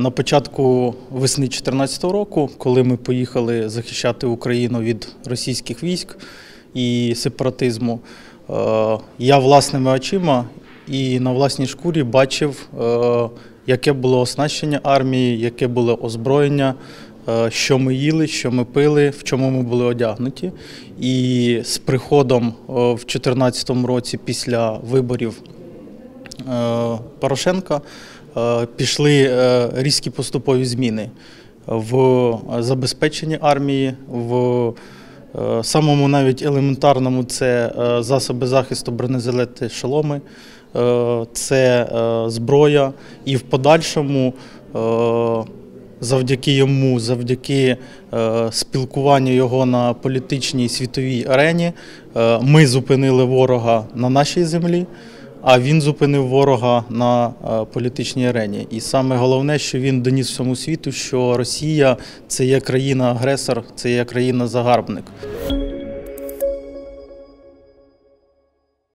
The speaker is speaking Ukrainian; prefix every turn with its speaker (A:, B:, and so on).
A: На початку весни 2014 року, коли ми поїхали захищати Україну від російських військ і сепаратизму, е, я власними очима і на власній шкурі бачив, е, яке було оснащення армії, яке було озброєння, е, що ми їли, що ми пили, в чому ми були одягнуті. І з приходом в 2014 році після виборів Порошенка е, пішли е, різкі поступові зміни в забезпеченні армії, в е, самому навіть елементарному це е, засоби захисту, бронежилети, шоломи, е, це е, зброя, і в подальшому. е, Завдяки йому, завдяки е, спілкуванню його на політичній світовій арені, е, ми зупинили ворога на нашій землі, а він зупинив ворога на е, політичній арені. І саме головне, що він доніс всьому світу, що Росія це є країна-агресор, це є країна-загарбник.